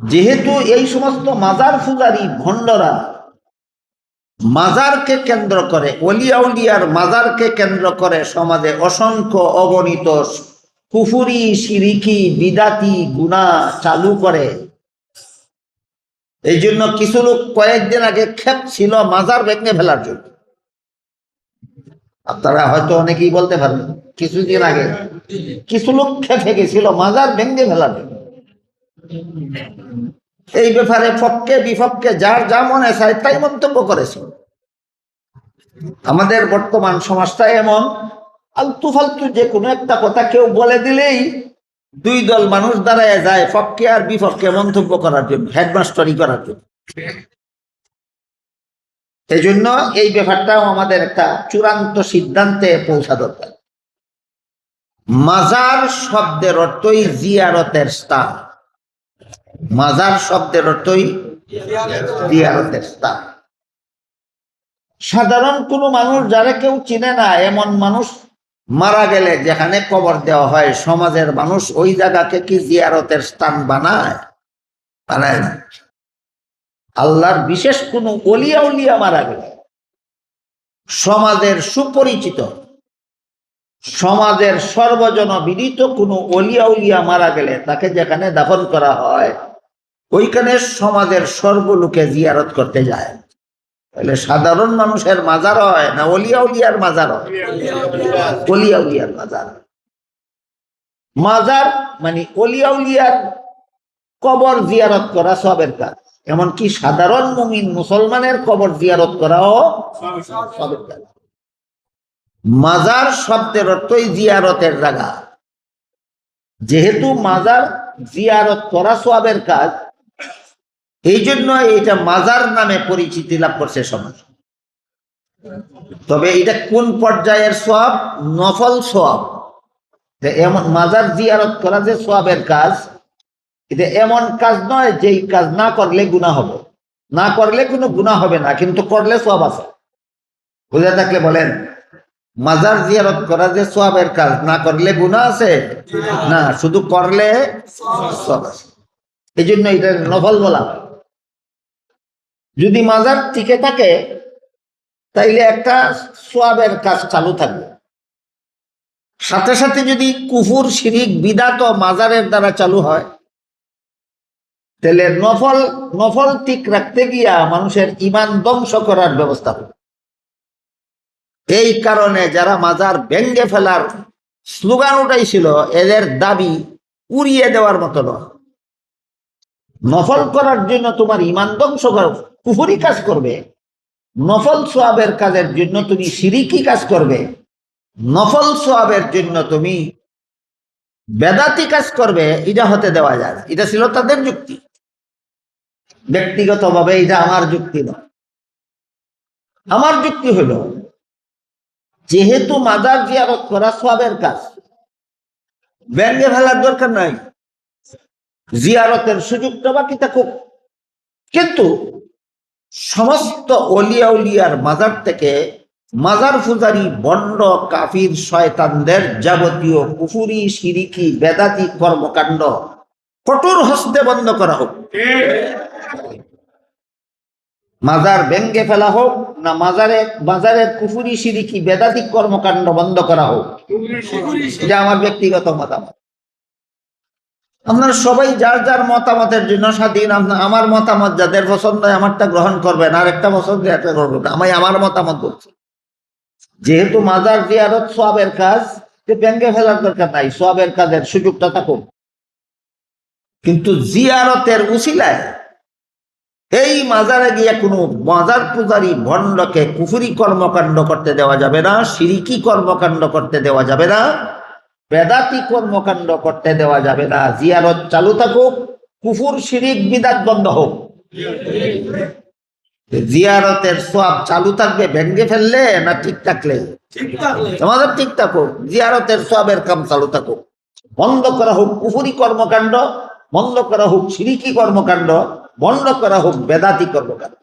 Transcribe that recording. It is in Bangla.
যেহেতু এই সমস্ত মাজার ফুজারি ভণ্ডরা মাজারকে কেন্দ্র করে, অলিয়া উলিয়ার মাজারকে কেন্দ্র করে সমাজে অসংখ্য অগণিত কুফুরি, সিরিকি, বিদাতি গুণা চালু করে। এই জন্য কিছু লোক কয়েকদিন আগে ক্ষেপ ছিল মাজার ভেঙে ফেলার জন্য। আপনারা হয়তো অনেকেই বলতে পারবেন, কিছুদিন আগে কিছু লোক খেপে গেছিল মাজার ভেঙে ফেলার জন্য। এই ব্যাপারে পক্ষে বিপক্ষে যার যা মনে চায় তাই মন্তব্য করেছিল আমাদের বর্তমান সমাজটা এমন, আলতু ফালতু যে কোনো একটা কথা কেউ বলে দিলেই দুই দল মানুষ দাঁড়ায় যায় পক্ষে আর বিপক্ষে মন্তব্য করার জন্য, হেডমাস্টারি করার জন্য। এই জন্য এই ব্যাপারটাও আমাদের একটা চূড়ান্ত সিদ্ধান্তে পৌঁছা দরকার। মাজার শব্দের অর্থই জিয়ারতের স্থান। মাজার শব্দের অর্থই স্থান সাধারণ কোনো মানুষ যারা কেউ চিনে না, এমন মানুষ মারা গেলে যেখানে কবর দেওয়া হয়, সমাজের মানুষ ওই জায়গাকে কি জিয়ারতের স্থান বানায়? বানায় না আল্লাহর বিশেষ কোনো অলিয়া উলিয়া মারা গেলে সমাজের সুপরিচিত, সমাজের সর্বজন বিদিত কোনো অলিয়া উলিয়া মারা গেলে তাকে যেখানে দাফন করা হয় ওইখানে সমাজের সর্বলোকে জিয়ারত করতে যায়। তাহলে সাধারণ মানুষের মাজার হয় না অলিয়া উলিয়ার মাজার হয়? অলিয়া উলিয়ার মাজার। মাজার মানে অলিয়া উলিয়ার কবর জিয়ারত করা সবের কাজ। এমনকি সাধারণ মুমিন মুসলমানের কবর জিয়ারত করাও সবের কাজ। মাজার শব্দের অর্থই জিয়ারতের জায়গা। যেহেতু মাজার জিয়ারত করা সবের কাজ এই জন্য এটা মাজার নামে পরিচিতি লাভ করছে সমাজ। তবে এটা কোন পর্যায়ের সব নফল সব এমন মাজার জিয়ারত করা যে সবের কাজ এটা এমন কাজ নয় যে কাজ না করলে গুণা হবে। না করলে কোনো গুণা হবে না কিন্তু করলে সব আছে। বুঝে থাকলে বলেন মাজার জিয়ারত করা যে সবের কাজ না করলে গুণা আছে? না। শুধু করলে সব আছে। এই জন্য এটা নফল বলা হয়। যদি মাজার টিকে থাকে, তাইলে একটা সোয়াবের কাজ চালু থাকবে। সাথে সাথে যদি কুফুর, শিরিক, বিদাত মাজারের দ্বারা চালু হয় তাহলে নফল নফল ঠিক রাখতে গিয়া মানুষের ইমান ধ্বংস করার ব্যবস্থা হবে। এই কারণে যারা মাজার ভেঙ্গে ফেলার স্লোগান উঠাইছিল, এদের দাবি উড়িয়ে দেওয়ার মতো নয়। নফল করার জন্য তোমার ইমান ধ্বংস করো কুফুরি কাজ করবে, নফল সোয়াবের কাজের জন্য তুমি সিরিকি কাজ করবে, নফল সোয়াবের জন্য তুমি বেদাতি কাজ করবে, এটা হতে দেওয়া যায়। না এটা ছিল তাদের যুক্তি। ব্যক্তিগতভাবে এটা আমার যুক্তি নয়। আমার যুক্তি হলো, যেহেতু মাদার জিয়ারত করা সোয়াবের কাজ, ব্যাঙ্গে ফেলার দরকার নাই। জিয়ারতের সুযোগটা বাকি থাকুক। কিন্তু সমস্ত অলিয়া উলিয়ার মাজার থেকে মাজার ফুজারি বন্ড কাফির শয়তানদের যাবতীয় পুফুরি সিরিকি, বেদাতি কর্মকাণ্ড কঠোর হস্তে বন্ধ করা হোক। মাজার ব্যঙ্গে ফেলা হোক না মাজারে, মাজারের কুফুরি, সিরিকি, বেদাতি কর্মকাণ্ড বন্ধ করা হোক। এটা আমার ব্যক্তিগত মতামত। আপনারা সবাই যার যার মতামতের জন্য স্বাধীন আপনার আমার মতামত যাদের পছন্দ হয় আমারটা গ্রহণ করবেন, আর একটা পছন্দ একটা গ্রহণ করবেন। আমি আমার মতামত বলছি। যেহেতু মাজার জিয়ারত সোয়াবের কাজ ব্যাঙ্গে ফেলার দরকার নাই সবের কাজের সুযোগটা থাকুক। কিন্তু জিয়ারতের উসিলায় এই মাজারে গিয়ে কোনো মাজার পূজারী ভণ্ডকে কুফুরি কর্মকাণ্ড করতে দেওয়া যাবে না, সিরিকি কর্মকাণ্ড করতে দেওয়া যাবে না। বেদাতি কর্মকাণ্ড করতে দেওয়া যাবে না। জিয়ারত চালু থাকুক কুফুর শিরিক বিদাত বন্ধ হোক। জিয়ারতের সব চালু থাকবে ভেঙ্গে ফেললে না ঠিক থাকলে? আমাদের ঠিক থাকুক জিয়ারতের সবের কাম চালু থাকুক। বন্ধ করা হোক কুফুরি কর্মকাণ্ড বন্ধ করা হোক সিরিকি কর্মকাণ্ড বন্ধ করা হোক বেদাতি কর্মকাণ্ড।